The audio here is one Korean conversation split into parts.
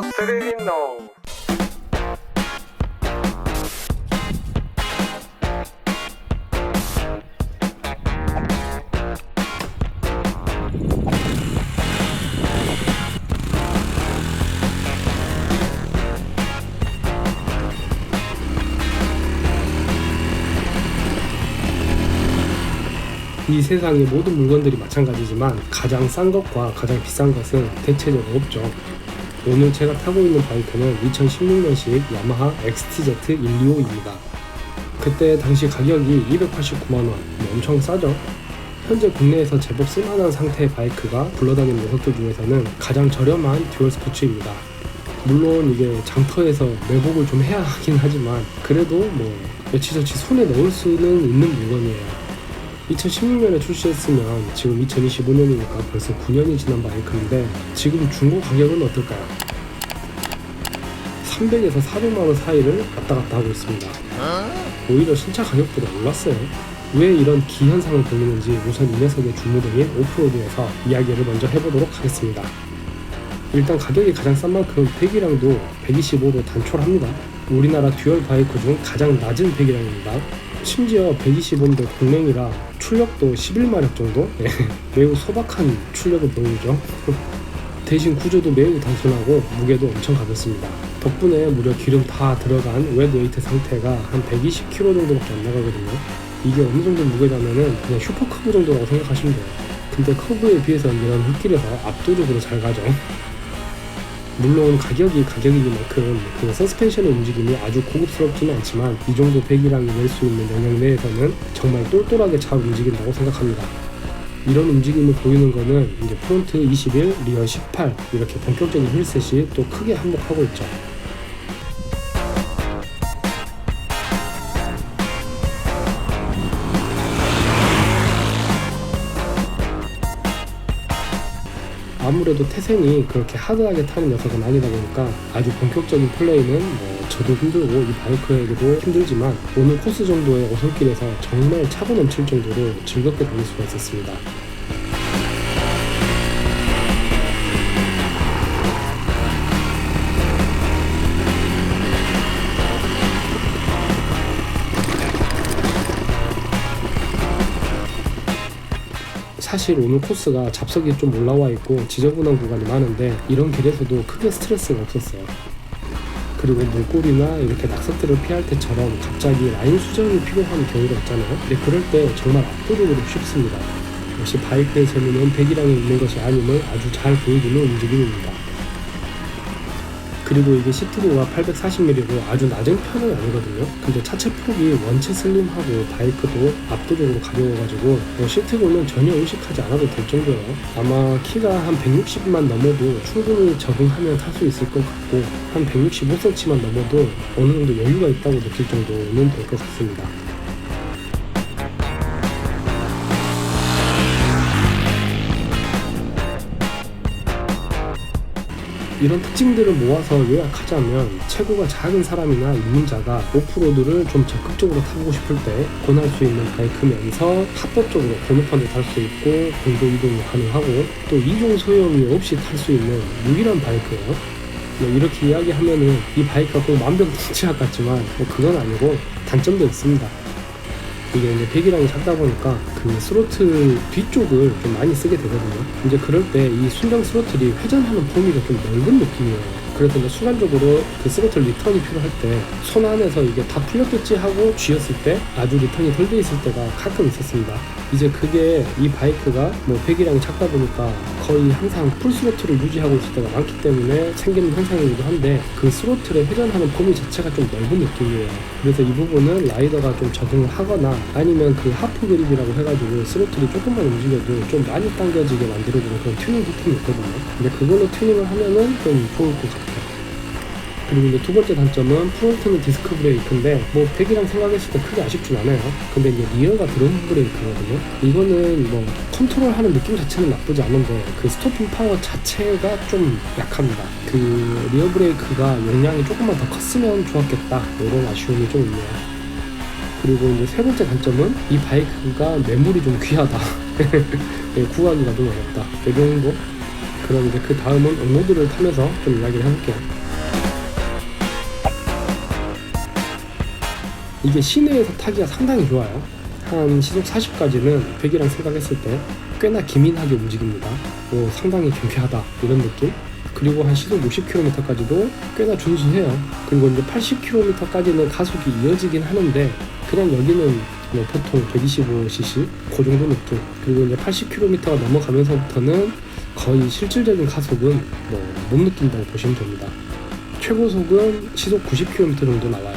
Tostrino. 이 세상의 모든 물건들이 마찬가지지만 가장 싼 것과 가장 비싼 것은 대체적으로 없죠. 오늘 제가 타고 있는 바이크는 2016년식 야마하 XTZ125입니다. 그때 당시 가격이 289만원, 뭐 엄청 싸죠? 현재 국내에서 제법 쓸만한 상태의 바이크가 굴러다니는 녀석들 중에서는 가장 저렴한 듀얼 스포츠입니다. 물론 이게 장터에서 매복을 좀 해야 하긴 하지만 그래도 뭐 여치저치 손에 넣을 수는 있는 물건이에요. 2016년에 출시했으면 지금 2025년이니까 벌써 9년이 지난 바이크인데 지금 중고 가격은 어떨까요? 300에서 400만 원 사이를 왔다 갔다 하고 있습니다. 오히려 신차 가격보다 올랐어요. 왜 이런 기현상을 보이는지 우선 이 녀석의 주무등인 오프로드에서 이야기를 먼저 해보도록 하겠습니다. 일단 가격이 가장 싼 만큼 배기량도 125로 단촐합니다. 우리나라 듀얼 바이크 중 가장 낮은 배기량입니다. 심지어 125인데 공랭이라 출력도 11마력 정도? 네, 매우 소박한 출력을 보이죠. 대신 구조도 매우 단순하고 무게도 엄청 가볍습니다. 덕분에 무려 기름 다 들어간 웨드웨이트 상태가 한 120kg 정도밖에 안 나가거든요. 이게 어느 정도 무게냐면은 그냥 슈퍼커브 정도라고 생각하시면 돼요. 근데 커브에 비해서는 이런 흙길에서 압도적으로 잘 가죠. 물론 가격이 가격이니만큼 그 서스펜션의 움직임이 아주 고급스럽지는 않지만 이 정도 배기량이 낼 수 있는 영역 내에서는 정말 똘똘하게 잘 움직인다고 생각합니다. 이런 움직임을 보이는 거는 이제 프론트 21, 리어 18 이렇게 본격적인 휠셋이 또 크게 한몫하고 있죠. 아무래도 태생이 그렇게 하드하게 타는 녀석은 아니다 보니까 아주 본격적인 플레이는 뭐 저도 힘들고 이 바이크에게도 힘들지만 오늘 코스 정도의 어솔길에서 정말 차고 넘칠 정도로 즐겁게 달릴 수가 있었습니다. 사실 오늘 코스가 잡석이 좀 올라와 있고 지저분한 구간이 많은데 이런 길에서도 크게 스트레스가 없었어요. 그리고 물꼬리나 이렇게 낙석들을 피할 때처럼 갑자기 라인 수정이 필요한 경우가 있잖아요. 근데 그럴 때 정말 압도적으로 쉽습니다. 역시 바이크의 재미는 배기량에 있는 것이 아님을 아주 잘 보여주는 움직임입니다. 그리고 이게 시트고가 840mm로 아주 낮은 편은 아니거든요. 근데 차체 폭이 원체 슬림하고 바이크도 압도적으로 가벼워가지고 뭐 시트고는 전혀 의식하지 않아도 될 정도예요. 아마 키가 한 160만 넘어도 충분히 적응하면 탈 수 있을 것 같고 한 165cm만 넘어도 어느 정도 여유가 있다고 느낄 정도는 될 것 같습니다. 이런 특징들을 모아서 요약하자면 체구가 작은 사람이나 입문자가 오프로드를 좀 적극적으로 타보고 싶을 때 권할 수 있는 바이크면서 합법적으로 번호판을 탈수 있고 공도 이동이 가능하고 또 이종 소형이 없이 탈 수 있는 유일한 바이크예요. 뭐 이렇게 이야기하면은 이 바이크가 꼭 만병통치약 같지만 뭐 그건 아니고 단점도 있습니다. 이게 이제 배기량이 작다 보니까 그 스로틀 뒤쪽을 좀 많이 쓰게 되거든요. 이제 그럴 때 이 순정 스로틀이 회전하는 범위가 좀 넓은 느낌이에요. 그래서 이제 순간적으로 그 스로틀 리턴이 필요할 때 손 안에서 이게 다 풀렸겠지 하고 쥐었을 때 아주 리턴이 덜 돼 있을 때가 가끔 있었습니다. 이제 그게 이 바이크가 뭐 배기량이 작다 보니까 거의 항상 풀 스로틀을 유지하고 있을 때가 많기 때문에 생기는 현상이기도 한데 그 스로틀의 회전하는 범위 자체가 좀 넓은 느낌이에요. 그래서 이 부분은 라이더가 좀 적응을 하거나 아니면 그 하프 그립이라고 해가지고 스로틀이 조금만 움직여도 좀 많이 당겨지게 만들어주는 그런 튜닝 시스템이 있거든요. 근데 그걸로 튜닝을 하면은 좀 좋을 것 같아요. 그리고 이제 두 번째 단점은 프론트는 디스크 브레이크인데 뭐 배기랑 생각했을 때 크게 아쉽진 않아요. 근데 이제 리어가 드럼 브레이크거든요. 이거는 뭐 컨트롤하는 느낌 자체는 나쁘지 않은데 그 스토핑 파워 자체가 좀 약합니다. 그 리어 브레이크가 용량이 조금만 더 컸으면 좋았겠다 이런 아쉬움이 좀 있네요. 그리고 이제 세 번째 단점은 이 바이크가 매물이 좀 귀하다. 네, 구하기가 좀 어렵다. 이 정도? 그럼 이제 그 다음은 업로드를 타면서 좀 이야기를 해볼게요. 이게 시내에서 타기가 상당히 좋아요. 한 시속 40까지는 100이랑 생각했을 때 꽤나 기민하게 움직입니다. 뭐 상당히 경쾌하다 이런 느낌. 그리고 한 시속 60km까지도 꽤나 준수해요. 그리고 이제 80km까지는 가속이 이어지긴 하는데 그냥 여기는 뭐 보통 125cc 그 정도 느낌. 그리고 이제 80km가 넘어가면서부터는 거의 실질적인 가속은 뭐 못 느낀다고 보시면 됩니다. 최고속은 시속 90km 정도 나와요.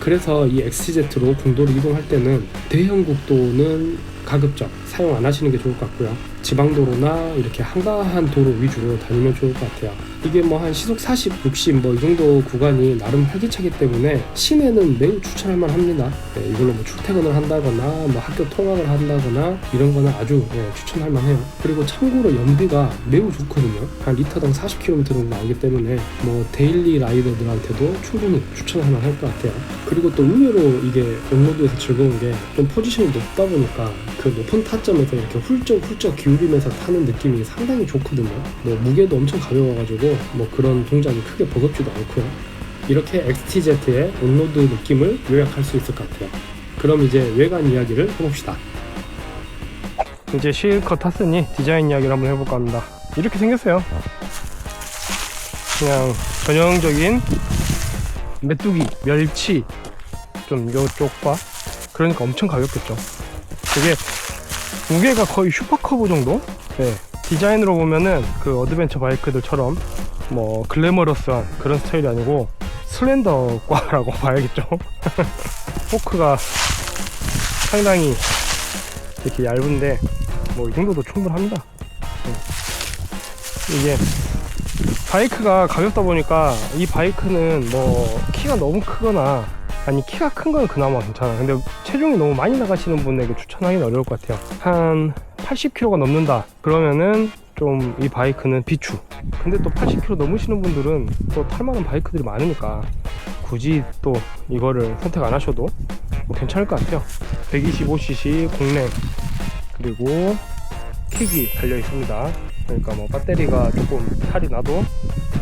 그래서 이 XCZ로 공도로 이동할 때는 대형 국도는 가급적 사용 안 하시는 게 좋을 것 같고요. 지방도로나 이렇게 한가한 도로 위주로 다니면 좋을 것 같아요. 이게 뭐 한 시속 40, 60 뭐 이 정도 구간이 나름 활기차기 때문에 시내는 매우 추천할 만합니다. 네, 이걸로 뭐 출퇴근을 한다거나 뭐 학교 통학을 한다거나 이런 거는 아주 예, 추천할 만해요. 그리고 참고로 연비가 매우 좋거든요. 한 리터당 40km 정도 나오기 때문에 뭐 데일리 라이더들한테도 충분히 추천할 만할 것 같아요. 그리고 또 의외로 이게 온로드에서 즐거운 게 좀 포지션이 높다 보니까 그 높은 타점에서 이렇게 훌쩍훌쩍 기울이면서 타는 느낌이 상당히 좋거든요. 뭐 무게도 엄청 가벼워가지고 뭐 그런 동작이 크게 버겁지도 않고요. 이렇게 XTZ의 온로드 느낌을 요약할 수 있을 것 같아요. 그럼 이제 외관 이야기를 해봅시다. 이제 실컷 탔으니 디자인 이야기를 한번 해볼까 합니다. 이렇게 생겼어요. 그냥 전형적인 메뚜기, 멸치 좀 요쪽과 그러니까 엄청 가볍겠죠. 이게 무게가 거의 슈퍼커브 정도? 네. 디자인으로 보면은 그 어드벤처 바이크들처럼 뭐 글래머러스한 그런 스타일이 아니고 슬렌더과라고 봐야겠죠. 포크가 상당히 이렇게 얇은데 뭐 이 정도도 충분합니다. 네. 이게 바이크가 가볍다 보니까 이 바이크는 뭐 키가 너무 크거나 아니 키가 큰 건 그나마 괜찮아. 근데 체중이 너무 많이 나가시는 분에게 추천하기는 어려울 것 같아요. 한 80kg가 넘는다. 그러면은 좀 이 바이크는 비추. 근데 또 80kg 넘으시는 분들은 또 탈만한 바이크들이 많으니까 굳이 또 이거를 선택 안 하셔도 뭐 괜찮을 것 같아요. 125cc 공랭 그리고 킥이 달려 있습니다. 그러니까 뭐 배터리가 조금 탈이 나도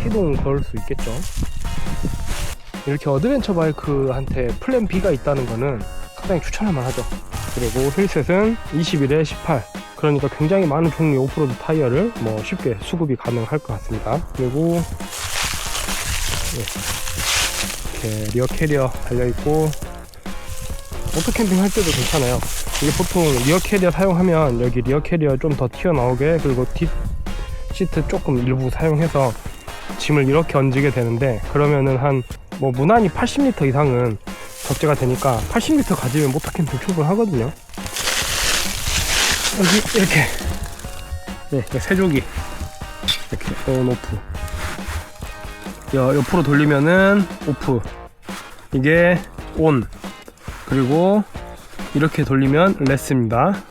시동 걸 수 있겠죠 이렇게 어드벤처 바이크한테 플랜 B가 있다는 거는 상당히 추천할 만하죠. 그리고 휠셋은 21에 18. 그러니까 굉장히 많은 종류의 오프로드 타이어를 뭐 쉽게 수급이 가능할 것 같습니다. 그리고 네. 이렇게 리어 캐리어 달려있고 오토 캠핑 할 때도 괜찮아요. 이게 보통 리어 캐리어 사용하면 여기 리어 캐리어 좀 더 튀어나오게 그리고 뒷 시트 조금 일부 사용해서 짐을 이렇게 얹게 되는데 그러면은 한 뭐 무난히 80m 이상은 적재가 되니까 80m 가지면 모터캠핑 충분하거든요. 여기 이렇게. 네 이렇게 세조기 이렇게 온 오프. 여, 옆으로 돌리면은 오프. 이게 온. 그리고 이렇게 돌리면 레스입니다.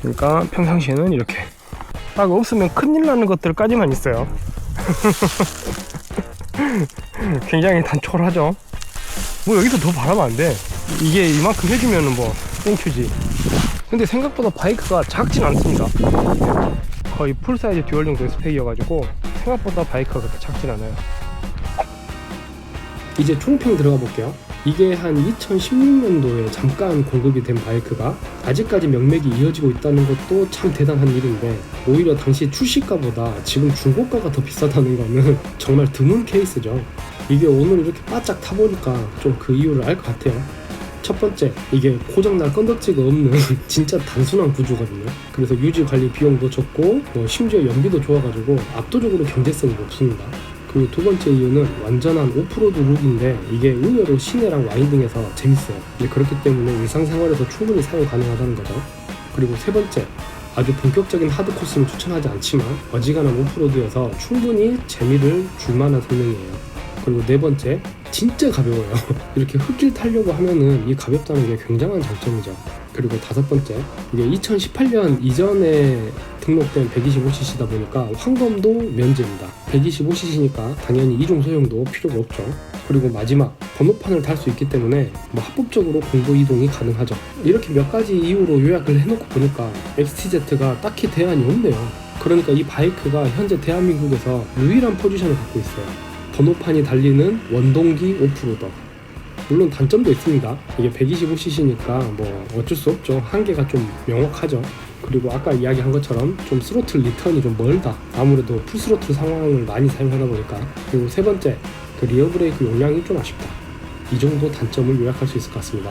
그러니까 평상시에는 이렇게. 딱 없으면 큰일 나는 것들까지만 있어요 굉장히 단촐하죠. 뭐 여기서 더 바라면 안 돼. 이게 이만큼 해주면은 뭐 땡큐지. 근데 생각보다 바이크가 작진 않습니다. 거의 풀사이즈 듀얼 정도의 스펙이어가지고 생각보다 바이크가 그렇게 작진 않아요. 이제 총평 들어가 볼게요. 이게 한 2016년도에 잠깐 공급이 된 바이크가 아직까지 명맥이 이어지고 있다는 것도 참 대단한 일인데 오히려 당시 출시가보다 지금 중고가가 더 비싸다는 거는 정말 드문 케이스죠. 이게 오늘 이렇게 바짝 타보니까 좀 그 이유를 알 것 같아요. 첫 번째, 이게 고장날 건덕지가 없는 진짜 단순한 구조거든요. 그래서 유지 관리 비용도 적고, 뭐 심지어 연비도 좋아가지고 압도적으로 경제성이 높습니다. 그리고 두 번째 이유는 완전한 오프로드 룩인데 이게 의외로 시내랑 와인딩에서 재밌어요. 그렇기 때문에 일상생활에서 충분히 사용 가능하다는 거죠. 그리고 세 번째, 아주 본격적인 하드 코스는 추천하지 않지만 어지간한 오프로드여서 충분히 재미를 줄 만한 성능이에요. 그리고 네 번째, 진짜 가벼워요. 이렇게 흙길 타려고 하면은 이 가볍다는 게 굉장한 장점이죠. 그리고 다섯 번째, 이게 2018년 이전에 등록된 125cc다 보니까 환검도 면제입니다. 125cc니까 당연히 이중 소형도 필요가 없죠. 그리고 마지막 번호판을 달 수 있기 때문에 뭐 합법적으로 공도 이동이 가능하죠. 이렇게 몇 가지 이유로 요약을 해놓고 보니까 XTZ가 딱히 대안이 없네요. 그러니까 이 바이크가 현재 대한민국에서 유일한 포지션을 갖고 있어요. 번호판이 달리는 원동기 오프로더. 물론 단점도 있습니다. 이게 125cc니까 뭐 어쩔 수 없죠. 한계가 좀 명확하죠. 그리고 아까 이야기한 것처럼 좀 스로틀 리턴이 좀 멀다. 아무래도 풀스로틀 상황을 많이 사용하다 보니까. 그리고 세 번째, 그 리어 브레이크 용량이 좀 아쉽다. 이 정도 단점을 요약할 수 있을 것 같습니다.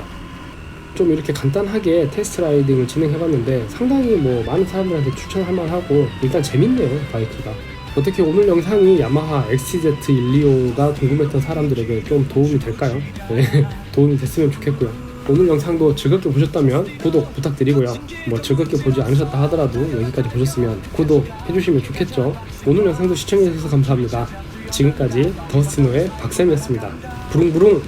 좀 이렇게 간단하게 테스트 라이딩을 진행해봤는데 상당히 뭐 많은 사람들한테 추천할 만하고 일단 재밌네요 바이크가 어떻게 오늘 영상이 야마하 XTZ125가 궁금했던 사람들에게 좀 도움이 될까요? 네, 도움이 됐으면 좋겠고요 오늘 영상도 즐겁게 보셨다면 구독 부탁드리고요. 뭐 즐겁게 보지 않으셨다 하더라도 여기까지 보셨으면 구독 해주시면 좋겠죠. 오늘 영상도 시청해주셔서 감사합니다. 지금까지 더스티노의 박쌤이었습니다. 부릉부릉.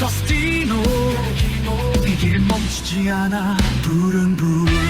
더스티노. 이길 멈추지 않아. 부릉부릉